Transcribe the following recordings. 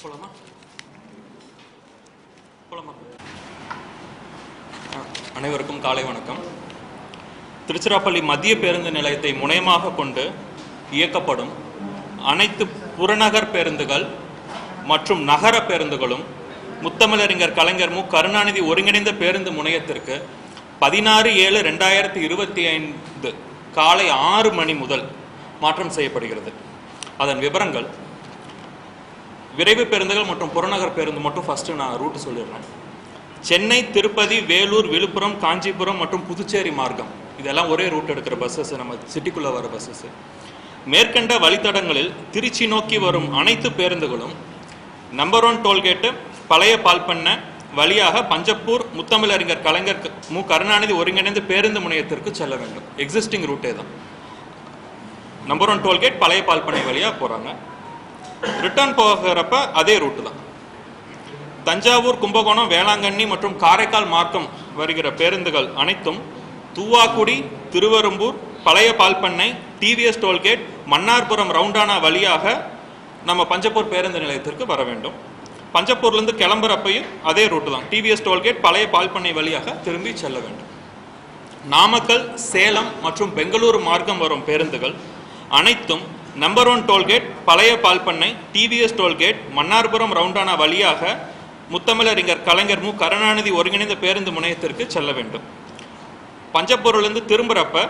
போலாமா? போலாமா? அனைவருக்கும் காலை வணக்கம். திருச்சிராப்பள்ளி மத்திய பேருந்து நிலையத்தை முனையமாக கொண்டு இயக்கப்படும் அனைத்து புறநகர் பேருந்துகள் மற்றும் நகர பேருந்துகளும் முத்தமிழறிஞர் கலைஞர் மு. கருணாநிதி ஒருங்கிணைந்த பேருந்து முனையத்திற்கு பதினாறு ஏழு ரெண்டாயிரத்தி இருபத்தி ஐந்து காலை ஆறு மணி முதல் மாற்றம் செய்யப்படுகிறது. அதன் விவரங்கள் விரைவு பேருந்துகள் மற்றும் புறநகர் பேருந்து மட்டும் ஃபஸ்ட்டு நான் ரூட்டு சொல்லிடுறேன். சென்னை திருப்பதி வேலூர் விழுப்புரம் காஞ்சிபுரம் மற்றும் புதுச்சேரி மார்க்கம். இதெல்லாம் ஒரே ரூட் எடுக்கிற பஸ்ஸஸ் நம்ம சிட்டிக்குள்ளே வர பஸ்ஸஸ் மேற்கண்ட வழித்தடங்களில் திருச்சி நோக்கி வரும் அனைத்து பேருந்துகளும் நம்பர் ஒன் டோல்கேட்டு பழைய பால்பண்ண வழியாக பஞ்சப்பூர் முத்தமிழறிஞர் கலைஞர் மு. கருணாநிதி ஒருங்கிணைந்து பேருந்து முனையத்திற்கு செல்ல வேண்டும். எக்ஸிஸ்டிங் ரூட்டே தான் நம்பர் ஒன் டோல்கேட் பழைய பால்பண்ணை வழியாக போகிறாங்க ரிட்டர்ன் போகிறப்ப அதே ரூட்டு தான். தஞ்சாவூர் கும்பகோணம் வேளாங்கண்ணி மற்றும் காரைக்கால் மார்க்கம் வருகிற பேருந்துகள் அனைத்தும் தூவாக்குடி திருவரும்பூர் பழைய பால்பண்ணை டிவிஎஸ் டோல்கேட் மன்னார்புரம் ரவுண்டானா வழியாக நம்ம பஞ்சப்பூர் பேருந்து நிலையத்திற்கு வர வேண்டும். பஞ்சப்பூர்லேருந்து கிளம்புறப்பையும் அதே ரூட்டு தான். டிவிஎஸ் டோல்கேட் பழைய பால்பண்ணை வழியாக திரும்பி செல்ல வேண்டும். நாமக்கல் சேலம் மற்றும் பெங்களூரு மார்க்கம் வரும் பேருந்துகள் அனைத்தும் நம்பர் ஒன் டோல்கேட் பழைய பால்பண்ணை டிவிஎஸ் டோல்கேட் மன்னார்புரம் ரவுண்டானா வழியாக முத்தமிழறிஞர் கலைஞர் மு. கருணாநிதி ஒருங்கிணைந்த பேருந்து முனையத்திற்கு செல்ல வேண்டும். பஞ்சப்பூர்லேருந்து திரும்புகிறப்ப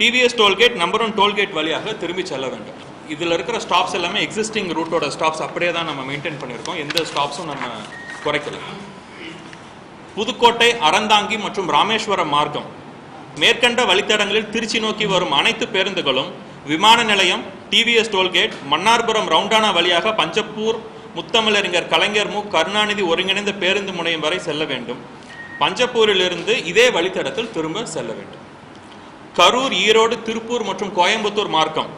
TVS toll gate number one toll gate வழியாக திரும்பி செல்ல வேண்டும். இதில் இருக்கிற ஸ்டாப்ஸ் எல்லாமே எக்ஸிஸ்டிங் ரூட்டோட ஸ்டாப்ஸ் அப்படியே தான் நம்ம மெயின்டைன் பண்ணியிருக்கோம். எந்த ஸ்டாப்ஸும் நம்ம குறைக்கல. புதுக்கோட்டை அறந்தாங்கி மற்றும் ராமேஸ்வரம் மார்க்கம். மேற்கண்ட வழித்தடங்களில் திருச்சி நோக்கி வரும் அனைத்து பேருந்துகளும் விமான நிலையம் டிவிஎஸ் டோல்கேட் மன்னார்புரம் ரவுண்டானா வழியாக பஞ்சப்பூர் முத்தமிழறிஞர் கலைஞர் மு. கருணாநிதி ஒருங்கிணைந்த பேருந்து முனையம் வரை செல்ல வேண்டும். பஞ்சப்பூரிலிருந்து இதே வழித்தடத்தில் திரும்ப செல்ல வேண்டும். கரூர் ஈரோடு திருப்பூர் மற்றும் கோயம்புத்தூர் மார்க்கம்.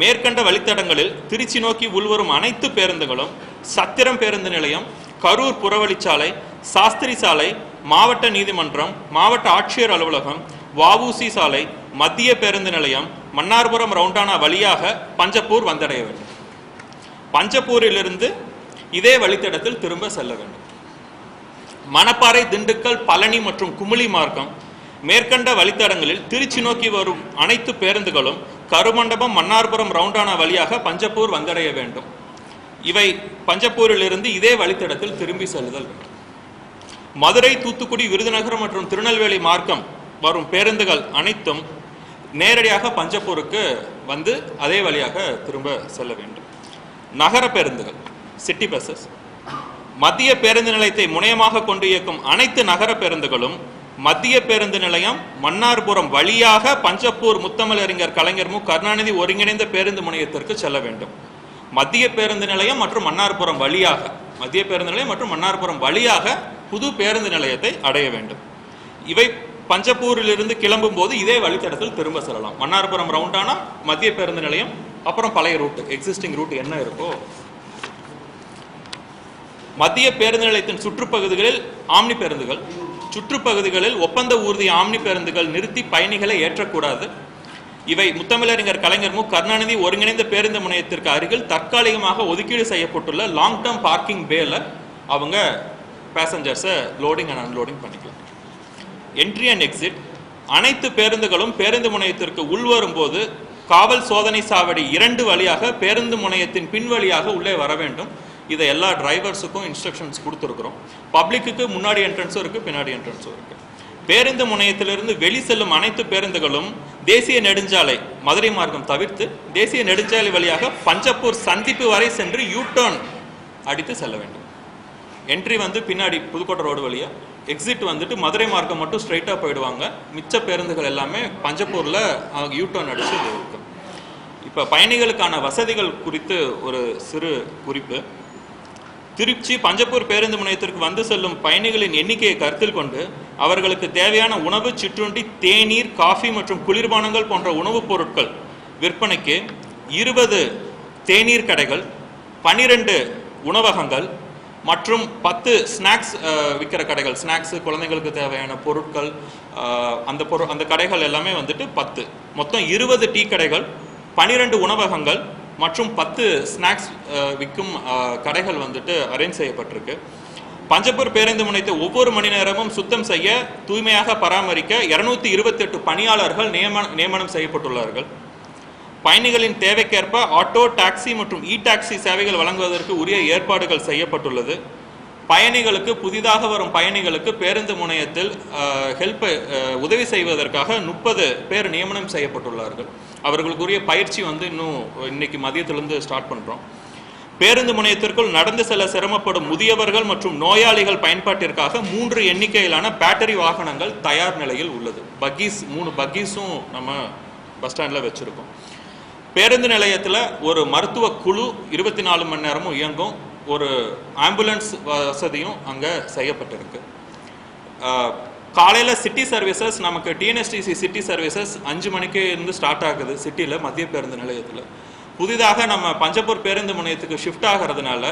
மேற்கண்ட வழித்தடங்களில் திருச்சி நோக்கி உள்வரும் அனைத்து பேருந்துகளும் சத்திரம் பேருந்து நிலையம் கரூர் புறவழிச்சாலை சாஸ்திரி சாலை மாவட்ட நீதிமன்றம் மாவட்ட ஆட்சியர் அலுவலகம் வவுசி சாலை மத்திய பேருந்து நிலையம் மன்னார்புரம் ரவுண்டானா வழியாக பஞ்சப்பூர் வந்தடைய வேண்டும். பஞ்சப்பூரிலிருந்து இதே வழித்தடத்தில் திரும்ப செல்ல வேண்டும். மணப்பாறை திண்டுக்கல் பழனி மற்றும் குமிழி மார்க்கம் மேற்கண்ட வழித்தடங்களில் திருச்சி நோக்கி வரும் அனைத்து பேருந்துகளும் கருமண்டபம் மன்னார்புரம் ரவுண்டானா வழியாக பஞ்சப்பூர் வந்தடைய வேண்டும். இவை பஞ்சப்பூரிலிருந்து இதே வழித்தடத்தில் திரும்பி செல்லுதல் வேண்டும். மதுரை தூத்துக்குடி விருதுநகர் மற்றும் திருநெல்வேலி மார்க்கம் வரும் பேருந்துகள் அனைத்தும் நேரடியாக பஞ்சப்பூருக்கு வந்து அதே வழியாக திரும்ப செல்ல வேண்டும். நகர பேருந்துகள் சிட்டி பஸ்ஸஸ் மத்திய பேருந்து நிலையத்தை முனையமாக கொண்டு இயக்கும் அனைத்து நகர பேருந்துகளும் மத்திய பேருந்து நிலையம் மன்னார்புரம் வழியாக பஞ்சப்பூர் முத்தமிழறிஞர் கலைஞர் மு. கருணாநிதி ஒருங்கிணைந்த பேருந்து முனையத்திற்கு செல்ல வேண்டும். மத்திய பேருந்து நிலையம் மற்றும் மன்னார்புரம் வழியாக மத்திய பேருந்து நிலையம் மற்றும் மன்னார்புரம் வழியாக புது பேருந்து நிலையத்தை அடைய வேண்டும். இவை பஞ்சப்பூரிலிருந்து கிளம்பும் போது இதே வழித்தடத்தில் திரும்ப செல்லலாம். மன்னார்புரம் ரவுண்டானா மத்திய பேருந்து நிலையம் அப்புறம் பழைய ரூட் எக்ஸிஸ்டிங் ரூட் என்ன இருக்கோ. மத்திய பேருந்து நிலையத்தின் சுற்றுப்பகுதிகளில் ஆம்னி பேருந்துகள். சுற்றுப்பகுதிகளில் ஒப்பந்த ஊர்தி ஆம்னி பேருந்துகள் நிறுத்தி பயணிகளை ஏற்றக்கூடாது. இவை முத்தமிழறிஞர் கலைஞர் மு. கருணாநிதி ஒருங்கிணைந்த பேருந்து முனையத்திற்கு அருகில் தற்காலிகமாக ஒதுக்கீடு செய்யப்பட்டுள்ள லாங் டேர்ம் பார்க்கிங் பேல அவங்க பேசஞ்சர்ஸை லோடிங் அண்ட் அன்லோடிங் பண்ணிக்கலாம். என்ட்ரி அண்ட் எக்ஸிட் அனைத்து பேருந்துகளும் பேருந்து முனையத்திற்கு உள்வரும் போது காவல் சோதனை சாவடி இரண்டு வழியாக பேருந்து முனையத்தின் பின் வழியாக உள்ளே வர வேண்டும். இதை எல்லா டிரைவர்ஸுக்கும் இன்ஸ்ட்ரக்ஷன்ஸ் கொடுத்துருக்குறோம். பப்ளிக்குக்கு முன்னாடி என்ட்ரன்ஸும் இருக்குது பின்னாடி என்ட்ரன்ஸும் இருக்குது பேருந்து முனையத்திலிருந்து வெளி செல்லும் அனைத்து பேருந்துகளும் தேசிய நெடுஞ்சாலை மதுரை மார்க்கம் தவிர்த்து தேசிய நெடுஞ்சாலை வழியாக பஞ்சப்பூர் சந்திப்பு வரை சென்று யூ டர்ன் அடித்து செல்ல வேண்டும். என்ட்ரி வந்து பின்னாடி புதுக்கோட்டை ரோடு வழியா எக்ஸிட் வந்துட்டு மதுரை மார்க்கம் மட்டும் ஸ்ட்ரைட்டாக போயிடுவாங்க. மிச்ச பேருந்துகள் எல்லாமே பஞ்சப்பூரில் யூ டர்ன் அடிச்சு இது இப்போ பயணிகளுக்கான வசதிகள் குறித்து ஒரு சிறு குறிப்பு. திருச்சி பஞ்சப்பூர் பேருந்து முனையத்திற்கு வந்து செல்லும் பயணிகளின் எண்ணிக்கையை கருத்தில் கொண்டு அவர்களுக்கு தேவையான உணவு சிற்றுண்டி தேநீர் காஃபி மற்றும் குளிர்பானங்கள் போன்ற உணவுப் பொருட்கள் விற்பனைக்கு இருபது தேநீர் கடைகள் பனிரெண்டு உணவகங்கள் மற்றும் பத்து ஸ்நாக்ஸ் விற்கிற கடைகள். ஸ்நாக்ஸ் குழந்தைங்களுக்கு தேவையான பொருட்கள் அந்த பொருள் அந்த கடைகள் எல்லாமே வந்துட்டு பத்து. மொத்தம் இருபது டீ கடைகள் பனிரெண்டு உணவகங்கள் மற்றும் பத்து ஸ்நாக்ஸ் விற்கும் கடைகள் வந்துட்டு அரேஞ்ச் செய்யப்பட்டிருக்கு. பஞ்சப்பூர் பேருந்து முனையத்தை ஒவ்வொரு மணி நேரமும் சுத்தம் செய்ய தூய்மையாக பராமரிக்க இருநூத்தி இருபத்தெட்டு பணியாளர்கள் நியமன நியமனம் செய்யப்பட்டுள்ளார்கள். பயணிகளின் தேவைக்கேற்ப ஆட்டோ டாக்ஸி மற்றும் இ டாக்ஸி சேவைகள் வழங்குவதற்கு உரிய ஏற்பாடுகள் செய்யப்பட்டுள்ளது. பயணிகளுக்கு புதிதாக வரும் பயணிகளுக்கு பேருந்து முனையத்தில் ஹெல்ப் உதவி செய்வதற்காக முப்பது பேர் நியமனம் செய்யப்பட்டுள்ளார்கள். அவர்களுக்குரிய பயிற்சி வந்து இன்னும் இன்னைக்கு மதியத்திலிருந்து ஸ்டார்ட் பண்ணுறோம் பேருந்து முனையத்திற்குள் நடந்து செல்ல சிரமப்படும் முதியவர்கள் மற்றும் நோயாளிகள் பயன்பாட்டிற்காக மூன்று எண்ணிக்கையிலான பேட்டரி வாகனங்கள் தயார் நிலையில் உள்ளது. பக்கீஸ் மூணு பக்கீஸும் நம்ம பஸ் ஸ்டாண்டில் வச்சுருக்கோம். பேருந்து நிலையத்தில் ஒரு மருத்துவ குழு இருபத்தி நாலு மணி நேரமும் இயங்கும். ஒரு ஆம்புலன்ஸ் வசதியும் அங்கே செய்யப்பட்டிருக்கு. காலையில் சிட்டி சர்வீசஸ் நமக்கு டிஎன்எஸ்டிசி சிட்டி சர்வீசஸ் அஞ்சு மணிக்கு இருந்து ஸ்டார்ட் ஆகுது சிட்டியில் மத்திய பேருந்து நிலையத்தில். புதிதாக நம்ம பஞ்சப்பூர் பேருந்து முனையத்துக்கு ஷிஃப்ட் ஆகிறதுனால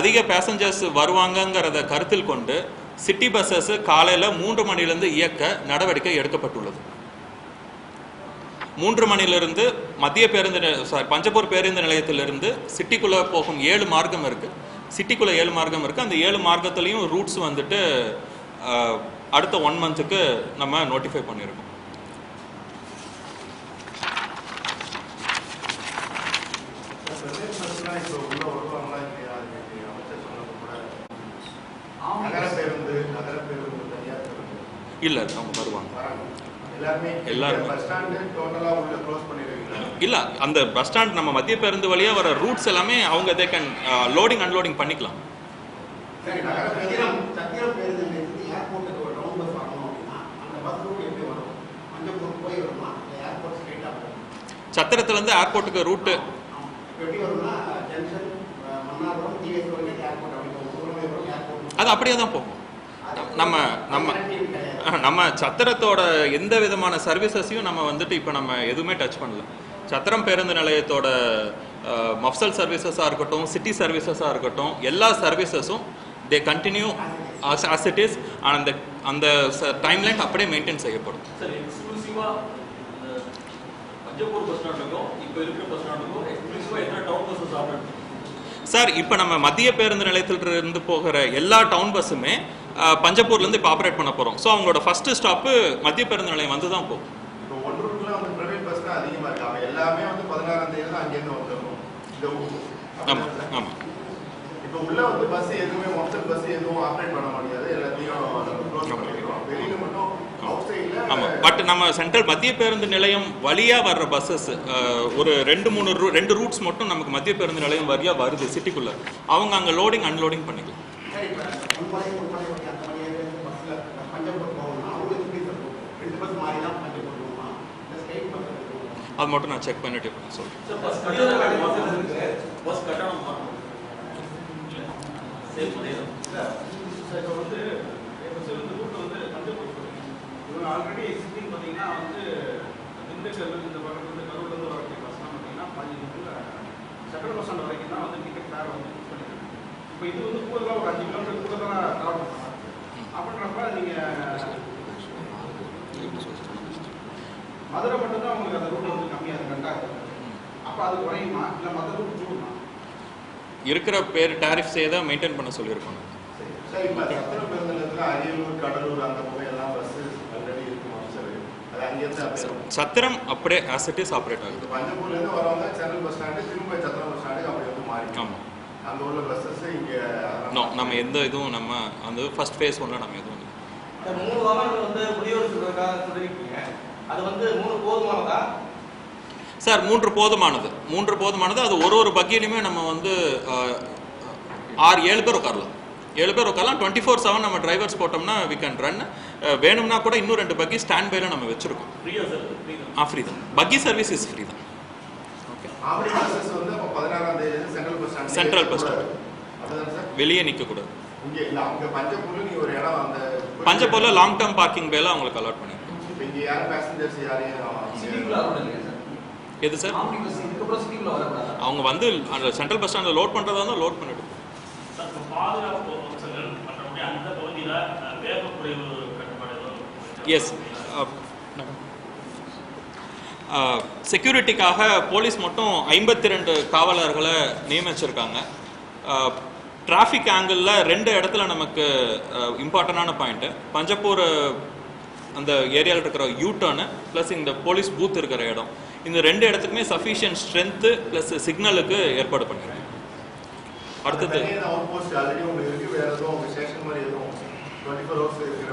அதிக பேசஞ்சர்ஸ் வருவாங்கங்கிறத கருத்தில் கொண்டு சிட்டி பஸ்ஸஸ் காலையில் மூன்று மணிலேருந்து இயக்க நடவடிக்கை எடுக்கப்பட்டுள்ளது. மூன்று மணிலிருந்து மத்திய பேருந்து சாரி பஞ்சப்பூர் பேருந்து நிலையத்திலிருந்து சிட்டிக்குள்ளே போகும் ஏழு மார்க்கம் இருக்குது சிட்டிக்குள்ளே ஏழு மார்க்கம் இருக்குது அந்த ஏழு மார்க்கத்துலேயும் ரூட்ஸ் வந்துட்டு அடுத்த ஒன் மந்த்துக்கு நம்ம நோட்டிஃபை பண்ணியிருக்கோம் இல்லை அவங்க வருவாங்க. எல்லாருமே இல்லை அந்த பஸ் ஸ்டாண்ட் நம்ம மத்திய பேருந்து வழியாக வர ரூட்ஸ் எல்லாமே அவங்க தே கேன் லோடிங் அன்லோடிங் பண்ணிக்கலாம். சத்திரத்துலேருந்து ஏர்போர்ட்டுக்கு ரூட்டு அது அப்படியே தான் போகும். நம்ம நம்ம நம்ம சத்திரத்தோட எந்த விதமான சர்வீசஸையும் நம்ம வந்துட்டு இப்போ நம்ம எதுவுமே டச் பண்ணல. சத்திரம் பேருந்து நிலையத்தோட மஃப்சல் சர்வீசஸாக இருக்கட்டும் சிட்டி சர்வீசஸாக இருக்கட்டும் எல்லா சர்வீசஸும் they continue as it is அந்த அந்த டைம்லைன் அப்படியே மெயின்டைன் செய்யப்படும். சார் இப்போ நம்ம மத்திய பேருந்து நிலையத்திலிருந்து போகிற எல்லா டவுன் பஸ்ஸுமே பஞ்சப்பூர்லேருந்து இப்போ ஆப்ரேட் பண்ண போகிறோம் ஸோ அவங்களோட ஃபஸ்ட்டு ஸ்டாப்பு மத்திய பேருந்து நிலையம் வந்து தான் போகும் ஆமாம்? ஆமாம் இப்போ உள்ள வந்து பஸ் எதுவுமே மொத்தம் பஸ் எதுவும் ஆப்ரேட் பண்ண முடியாது. எல்லாத்தையும் க்ளோஸ் ஆமா. பண்ணிடுறோம் வெளியில மட்டும் அவுட் சைடில் ஆமாம் பட் நம்ம சென்ட்ரல் மத்திய பேருந்து நிலையம் வழியாக வர்ற பஸ்ஸஸ் ஒரு ரெண்டு மூணு ரூ ரெண்டு ரூட்ஸ் மட்டும் நமக்கு மத்திய பேருந்து நிலையம் வழியாக வருது சிட்டிக்குள்ளே அவங்க அங்கே லோடிங் அன்லோடிங் பண்ணிக்கலாம் சரி இப்போ பொன்மலை பொன்மலை வழி அந்த வழியாக பஸ்ஸில் பஞ்சப்பூர் போகணும்னா அவங்களுக்கு எப்படி சார் போகும் ரெண்டு பஸ் மாறி தான் பஞ்சப்பூர் போகணுமா இல்லை ஸ்ட்ரெயிட் பஸ் போகணுமா அது மட்டும் நான் செக் பண்ணிட்டு சொல்கிறேன் ஆல்ரெடி எக்ஸிஸ்டிங் பார்த்தீங்கன்னா வந்து திண்டுக்கல் இந்த கரூர்லேருந்து வரக்கூடிய பஸ்லாம் பார்த்தீங்கன்னா பாதி சக்கர பஸ் ஸ்டாண்ட் வரைக்கும் தான் வந்து டிக்கெட் ஃபேர் வந்து பண்ணிருக்காங்க இப்போ இது வந்து கூடுதலாக ஒரு அஞ்சு கிலோமீட்டர் கூடுதலாக பண்ணலாம். அப்படின்றப்ப நீங்கள் மதுரை மட்டும்தான் உங்களுக்கு அந்த ரூட் வந்து கம்மியாக இருக்கு அப்போ அது குறையுமா? இல்லை மற்ற ரூட் கூடுமா? இருக்கிற பேர் டேரிஃப்ஸே தான் மெயின்டைன் பண்ண சொல்லியிருக்கோம் சார் இப்போ சத்திரம் பேருந்து நிலையத்தில் அரியலூர் கடலூர் அந்த பக்கம் எல்லாம் பஸ் ஆல்ரெடி இருக்குமா சார் அது அங்கேருந்து அப்படியே சத்திரம் அப்படியே ஆஸ் இட் இஸ் ஆப்ரேட் ஆகுது. பஞ்சப்பூர்லேருந்து வரவங்க சென்ட்ரல் பஸ் ஸ்டாண்டு திரும்ப சத்திரம் பஸ் ஸ்டாண்டுக்கு அப்படி வந்து மாறி ஆமாம் அங்கே உள்ள பஸ்ஸஸ் இங்கே நோ நம்ம எந்த இதுவும் நம்ம அந்த ஃபர்ஸ்ட் ஃபேஸ் ஒன்றில் நம்ம எதுவும் மூணு வாகனங்கள் வந்து முதியோர் சொல்றதுக்காக சொல்லியிருக்கீங்க அது வந்து மூணு போதுமானதா? சார் மூன்று போதுமானது. மூன்று போதுமானது. அது ஒரு ஒரு பக்கியிலுமே நம்ம வந்து ஆறு ஏழு பேர் உட்காரலாம். ஏழு பேர் உட்காரலாம். டுவெண்ட்டி ஃபோர் செவன் நம்ம டிரைவர்ஸ் போட்டோம்னா வி கேன் ரன் வேணும்னா கூட இன்னும் ரெண்டு பக்கி ஸ்டாண்ட் பைல நம்ம வச்சிருக்கோம். ஆ ஃப்ரீ தான். பக்கி சர்வீஸ் இஸ் ஃப்ரீ தான். சென்ட்ரல் பஸ் வெளியே நிற்கக்கூடாது பஞ்சப்பூரில் லாங் டேர்ம் பார்க்கிங் பேல அவங்களுக்கு அலாட் இப்போ இங்கே பேசஞ்சர்ஸ் யாரையும் எது சார்? அவங்க வந்து அந்த சென்ட்ரல் பஸ் ஸ்டாண்டில் லோட் பண்ணுறதா இருந்தால் லோட் பண்ணிட்டு எஸ் செக்யூரிட்டிக்காக போலீஸ் மட்டும் ஐம்பத்தி ரெண்டு காவலர்களை நியமிச்சிருக்காங்க. டிராஃபிக் ஆங்கிளில் ரெண்டு இடத்துல நமக்கு இம்பார்ட்டண்டான பாயிண்ட்டு பஞ்சப்பூர் அந்த ஏரியாவில் இருக்கிற யூ டர்னு ப்ளஸ் இந்த போலீஸ் பூத் இருக்கிற இடம். இந்த ரெண்டு இடத்துக்குமே சஃபிஷியன்ட் ஸ்ட்ரென்த்து ப்ளஸ் சிக்னலுக்கு ஏற்பாடு பண்ணியிருக்கேன் அடுத்தது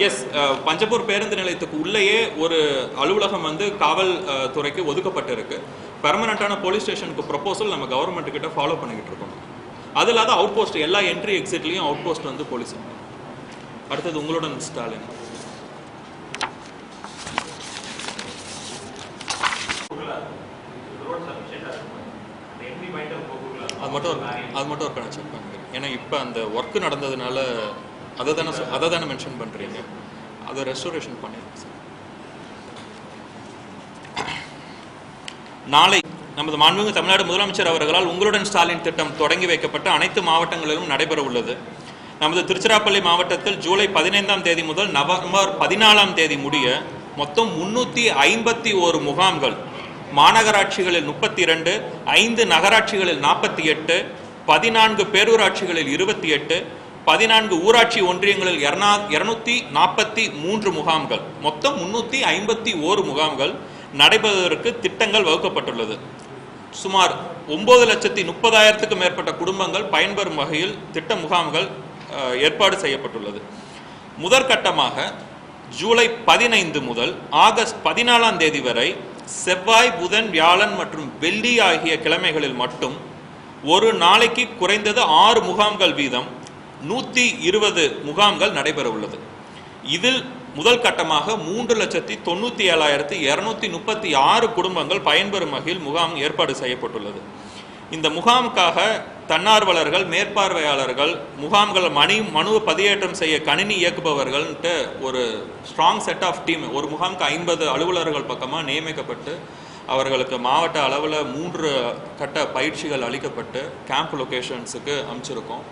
எஸ் பஞ்சப்பூர் பேருந்து நிலையத்துக்கு உள்ளேயே ஒரு அலுவலகம் வந்து காவல் துறைக்கு ஒதுக்கப்பட்டிருக்கு பெர்மனண்ட்டான போலீஸ் ஸ்டேஷனுக்கு ப்ரொபோசல் நம்ம கவர்மெண்ட் கிட்ட ஃபாலோ பண்ணிக்கிட்டு இருக்கோம். அது இல்லாத அவுட் போஸ்ட் எல்லா என்ட்ரி எக்ஸிட்லேயும் அவுட் போஸ்ட் வந்து போலீஸ். அடுத்தது உங்களுடன் ஸ்டாலின் ரோட் சஃபிஷியண்டாக இருக்கும் அந்த எம்டி பாயிண்ட் போக்குள்ள அது மட்டும் ஒரு அது மட்டும் ஒரு நான் செக் பண்ணுறேன் ஏன்னா இப்போ அந்த ஒர்க்கு நடந்ததுனால அதை தானே அதை தானே மென்ஷன் பண்ணுறீங்க அதை ரெஸ்டோரேஷன் பண்ணிடுங்க சார். நாளை நமது மாண்புமிகு தமிழ்நாடு முதலமைச்சர் அவர்களால் உங்களுடன் ஸ்டாலின் திட்டம் தொடங்கி வைக்கப்பட்டு அனைத்து மாவட்டங்களிலும் நடைபெற உள்ளது. நமது திருச்சிராப்பள்ளி மாவட்டத்தில் ஜூலை பதினைந்தாம் தேதி முதல் நவம்பர் பதினாலாம் தேதி முடிய மொத்தம் முன்னூற்றி ஐம்பத்தி ஓரு முகாம்கள் மாநகராட்சிகளில் முப்பத்தி இரண்டு ஐந்து நகராட்சிகளில் நாற்பத்தி எட்டு பதினான்கு பேரூராட்சிகளில் இருபத்தி எட்டு பதினான்கு ஊராட்சி ஒன்றியங்களில் இரநா இருநூத்தி நாற்பத்தி மூன்று முகாம்கள். மொத்தம் முன்னூற்றி ஐம்பத்தி ஓரு முகாம்கள் நடைபெறுவதற்கு திட்டங்கள் வகுக்கப்பட்டுள்ளது. சுமார் ஒன்பது லட்சத்தி முப்பதாயிரத்துக்கும் மேற்பட்ட குடும்பங்கள் பயன்பெறும் வகையில் திட்ட முகாம்கள் ஏற்பாடு செய்யப்பட்டுள்ளது. முதற்கட்டமாக ஜூலை பதினைந்து முதல் ஆகஸ்ட் பதினாலாம் தேதி வரை செவ்வாய் புதன் வியாழன் மற்றும் வெள்ளி ஆகிய கிழமைகளில் மட்டும் ஒரு நாளைக்கு குறைந்தது ஆறு முகாம்கள் வீதம் நூற்றி இருபது முகாம்கள் நடைபெற உள்ளது. இதில் முதல் கட்டமாக மூன்று லட்சத்தி தொண்ணூற்றி ஏழாயிரத்தி இரநூத்தி முப்பத்தி ஆறு குடும்பங்கள் பயன்பெறும் வகையில் முகாம் ஏற்பாடு செய்யப்பட்டுள்ளது. இந்த முகாமுக்காக தன்னார்வலர்கள் மேற்பார்வையாளர்கள் முகாம்கள் மணி மனு பதிவேற்றம் செய்ய கணினி இயக்குபவர்கள்ன்ட்டு ஒரு ஸ்ட்ராங் செட் ஆஃப் டீம் ஒரு முகாமுக்கு ஐம்பது அலுவலர்கள் பக்கமாக நியமிக்கப்பட்டு அவர்களுக்கு மாவட்ட அளவில் மூன்று கட்ட பயிற்சிகள் அளிக்கப்பட்டு கேம்ப் லொக்கேஷன்ஸுக்கு அமைச்சிருக்கோம்.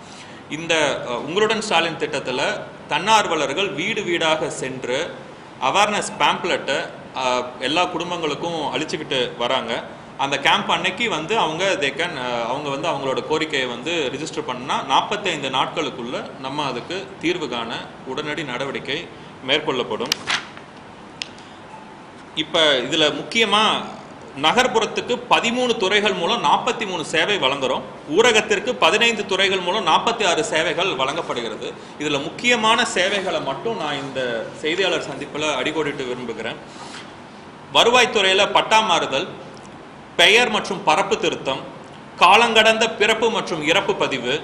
இந்த உங்களுடன் ஸ்டாலின் திட்டத்தில் தன்னார்வலர்கள் வீடு வீடாக சென்று அவேர்னஸ் பேம்ப்லெட்டை எல்லா குடும்பங்களுக்கும் அழிச்சுக்கிட்டு வராங்க. அந்த கேம்ப் அன்னைக்கு வந்து அவங்க தே கேன் uh, அவங்க வந்து அவங்களோட கோரிக்கையை வந்து ரிஜிஸ்டர் பண்ணால் நாற்பத்தைந்து நாட்களுக்குள்ள நம்ம அதுக்கு தீர்வு காண உடனடி நடவடிக்கை மேற்கொள்ளப்படும். இப்போ இதில் முக்கியமாக நகர்ப்புறத்துக்கு பதிமூணு துறைகள் மூலம் நாற்பத்தி மூணு சேவை வழங்குறோம். ஊரகத்திற்கு பதினைந்து துறைகள் மூலம் நாற்பத்தி ஆறு சேவைகள் வழங்கப்படுகிறது. இதில் முக்கியமான சேவைகளை மட்டும் நான் இந்த செய்தியாளர் சந்திப்பில் அடிக்கோடிட்டு விரும்புகிறேன். வருவாய்த்துறையில் பட்டா மாறுதல் பெயர் மற்றும் பரப்பு திருத்தம் காலங்கடந்த பிறப்பு மற்றும் இறப்பு பதிவு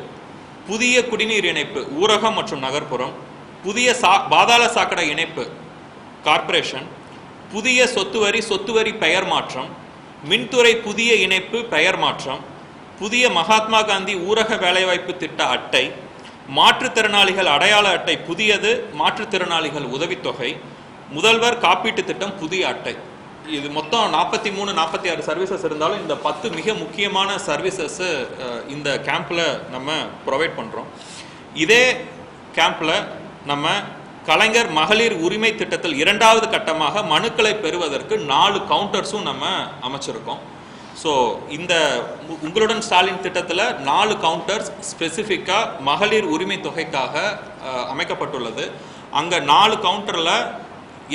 புதிய குடிநீர் இணைப்பு ஊரகம் மற்றும் நகர்ப்புறம் புதிய சா பாதாள சாக்கடை இணைப்பு கார்ப்பரேஷன் புதிய சொத்துவரி சொத்துவரி பெயர் மாற்றம் மின்துறை புதிய இணைப்பு பெயர் மாற்றம் புதிய மகாத்மா காந்தி ஊரக வேலைவாய்ப்பு திட்ட அட்டை மாற்றுத்திறனாளிகள் அடையாள அட்டை புதியது மாற்றுத்திறனாளிகள் உதவித்தொகை முதல்வர் காப்பீட்டு திட்டம் புதிய அட்டை. இது மொத்தம் நாற்பத்தி மூணு நாற்பத்தி ஆறு சர்வீசஸ் இருந்தாலும் இந்த பத்து மிக முக்கியமான சர்வீசஸ்ஸு இந்த கேம்பில் நம்ம ப்ரொவைட் பண்ணுறோம் இதே கேம்பில் நம்ம கலைஞர் மகளிர் உரிமை திட்டத்தில் இரண்டாவது கட்டமாக மனுக்களை பெறுவதற்கு நாலு கவுண்டர்ஸும் நம்ம அமைச்சிருக்கோம். ஸோ இந்த உ- உங்களுடன் ஸ்டாலின் திட்டத்தில் நாலு கவுண்டர்ஸ் ஸ்பெசிஃபிக்காக மகளிர் உரிமை தொகைக்காக அமைக்கப்பட்டுள்ளது. அங்கே நாலு கவுண்டரில்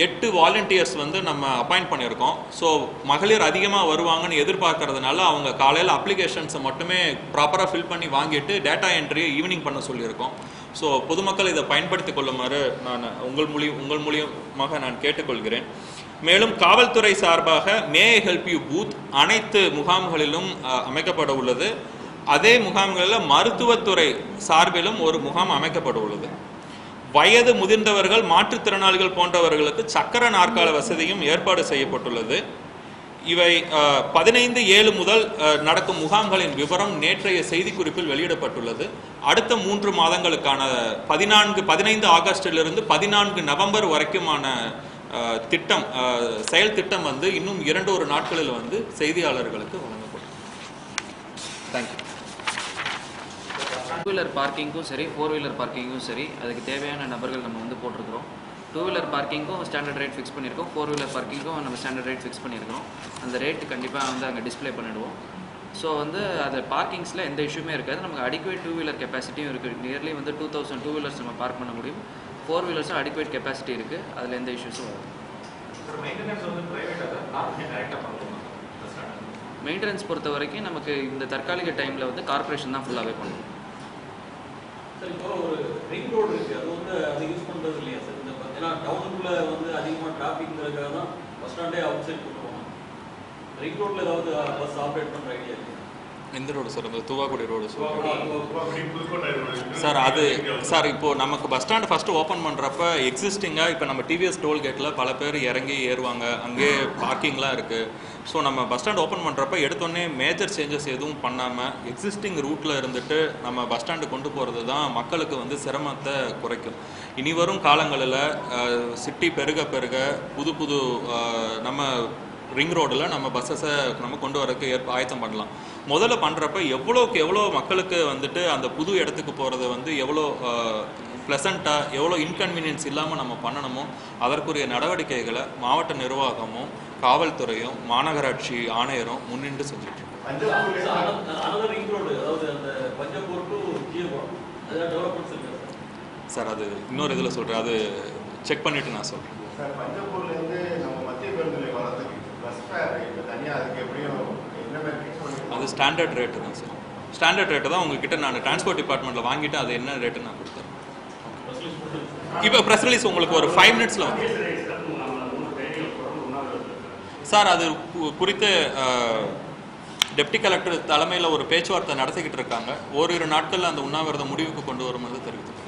எட்டு வாலண்டியர்ஸ் வந்து நம்ம அப்பாயிண்ட் பண்ணியிருக்கோம். ஸோ மகளிர் அதிகமாக வருவாங்கன்னு எதிர்பார்க்கறதுனால அவங்க காலையில் அப்ளிகேஷன்ஸை மட்டுமே ப்ராப்பராக ஃபில் பண்ணி வாங்கிட்டு டேட்டா என்ட்ரியை ஈவினிங் பண்ண சொல்லியிருக்கோம். ஸோ பொதுமக்கள் இதை பயன்படுத்திக் கொள்ளுமாறு நான் உங்கள் மொழி உங்கள் மூலியமாக நான் கேட்டுக்கொள்கிறேன். மேலும் காவல்துறை சார்பாக மே ஹெல்ப் யூ பூத் அனைத்து முகாம்களிலும் அமைக்கப்பட உள்ளது. அதே முகாம்களில் மருத்துவத்துறை சார்பிலும் ஒரு முகாம் அமைக்கப்பட உள்ளது. வயது முதிர்ந்தவர்கள் மாற்றுத்திறனாளிகள் போன்றவர்களுக்கு சக்கர நாற்கால வசதியும் ஏற்பாடு செய்யப்பட்டுள்ளது. இவை பதினைந்து ஏழு முதல் நடக்கும் முகாம்களின் விவரம் நேற்றைய செய்திக்குறிப்பில் வெளியிடப்பட்டுள்ளது. அடுத்த மூன்று மாதங்களுக்கான பதினான்கு பதினைந்து ஆகஸ்டிலிருந்து பதினான்கு நவம்பர் வரைக்குமான திட்டம் செயல் திட்டம் வந்து இன்னும் இரண்டு ஒரு நாட்களில் வந்து செய்தியாளர்களுக்கு வழங்கப்படும். தேங்க்யூ டூ வீலர் பார்க்கிங்க்கும் சரி ஃபோர் வீலர் பார்க்கிங்க்கும் சரி அதுக்கு தேவையான நபர்கள் நம்ம வந்து போட்டிருக்கிறோம். டூ வீலர் பார்க்கிங்க்கும் ஸ்டாண்டர்ட் ரேட் ஃபிக்ஸ் பண்ணியிருக்கோம். ஃபோர் வீலர் பார்க்கிங்க்கும் நம்ம ஸ்டாண்டர்ட் ரேட் ஃபிக்ஸ் பண்ணியிருக்கோம் அந்த ரேட் கண்டிப்பாக வந்து அங்கே டிஸ்ப்ளே பண்ணிடுவோம். ஸோ வந்து அது பார்க்கிங்ஸில் எந்த இஷ்யூமே இருக்காது. நமக்கு அடிக்குவேட் டூ வீலர் கெப்பாசிட்டியும் இருக்குது நியர்லி வந்து டூ தௌசண்ட் டூ வீலர்ஸ் நம்ம பார்க் பண்ண முடியும். ஃபோர் வீலர்ஸும் அடிக்குவேட் கெப்பாசிட்டி இருக்குது அதில் எந்த இஷ்யூஸும் சார் மெயின்டெனன்ஸ் பொறுத்த வரைக்கும் நமக்கு இந்த தற்காலிக டைமில் வந்து கார்ப்பரேஷன் தான் ஃபுல்லாகவே பண்ணுவோம் சார் இப்போ ஒரு ரிங் ரோடு இருக்கு. அது வந்து அது யூஸ் பண்றது இல்லையா சார் இந்த ப- ஏன்னா டவுனுக்குள்ள வந்து அதிகமாக டிராஃபிக்ங்கிறதுக்காக தான் பஸ் ஸ்டாண்டே அவுட் சைட் போட்டுருவாங்க. ரிங் ரோட்ல ஏதாவது பஸ் ஆப்ரேட் பண்ற ஐடியா இருக்கு எந்த ரோடு சார் இந்த தூவாக்குடி ரோடு சார் அது சார் இப்போ நமக்கு பஸ் ஸ்டாண்ட் ஃபர்ஸ்ட் ஓப்பன் பண்ணுறப்ப எக்ஸிஸ்டிங்காக இப்போ நம்ம டிவிஎஸ் டோல் கேட்டில் பல பேர் இறங்கி ஏறுவாங்க. அங்கேயே பார்க்கிங்லாம் இருக்குது ஸோ நம்ம பஸ் ஸ்டாண்ட் ஓப்பன் பண்ணுறப்ப எடுத்தோடனே மேஜர் சேஞ்சஸ் எதுவும் பண்ணாமல் எக்ஸிஸ்டிங் ரூட்டில் இருந்துட்டு நம்ம பஸ் ஸ்டாண்டு கொண்டு போகிறது தான் மக்களுக்கு வந்து சிரமத்தை குறைக்கும். இனி வரும் காலங்களில் சிட்டி பெருக பெருக புது புது நம்ம ரிங் ரோடில் நம்ம பஸ்ஸஸை நம்ம கொண்டு வரக்கு ஏற்ப ஆயத்தம் பண்ணலாம். முதல்ல பண்ணுறப்ப எவ்வளோக்கு எவ்வளோ மக்களுக்கு வந்துட்டு அந்த புது இடத்துக்கு போகிறது வந்து எவ்வளோ ப்ளசண்ட்டாக எவ்வளோ இன்கன்வீனியன்ஸ் இல்லாமல் நம்ம பண்ணணுமோ அதற்குரிய நடவடிக்கைகளை மாவட்ட நிர்வாகமும் காவல்துறையும் மாநகராட்சி ஆணையரும் முன்னின்று செஞ்சுட்டு சார். சார் அது இன்னொரு இதில் சொல்கிறேன் அது செக் பண்ணிவிட்டு நான் சொல்கிறேன் சார் பஞ்சப்பூர்ல இருந்து நம்ம மத்திய பேருந்து நிலையம் வரதுக்கு பஸ் ஃபேர் இப்போ தனியாக அதுக்கு எப்படியும் என்ன மாதிரி ஃபிக்ஸ் பண்ணி அது ஸ்டாண்டர்ட் ரேட்டு தான் சார். ஸ்டாண்டர்ட் ரேட்டு தான் உங்ககிட்ட நான் டிரான்ஸ்போர்ட் டிபார்ட்மெண்ட்டில் வாங்கிட்டு அது என்ன ரேட்டு நான் கொடுத்தேன் இப்போ ப்ரெஸ் ரிலீஸ் உங்களுக்கு ஒரு ஃபைவ் மினிட்ஸில் வந்து சார் அது கு- குறித்து டெப்டி கலெக்டர் தலைமையில் ஒரு பேச்சுவார்த்தை நடத்திக்கிட்டு இருக்காங்க. ஓரிரு நாட்களில் அந்த உண்ணாவிரதம் முடிவுக்கு கொண்டு வருமாறு தெரிவித்து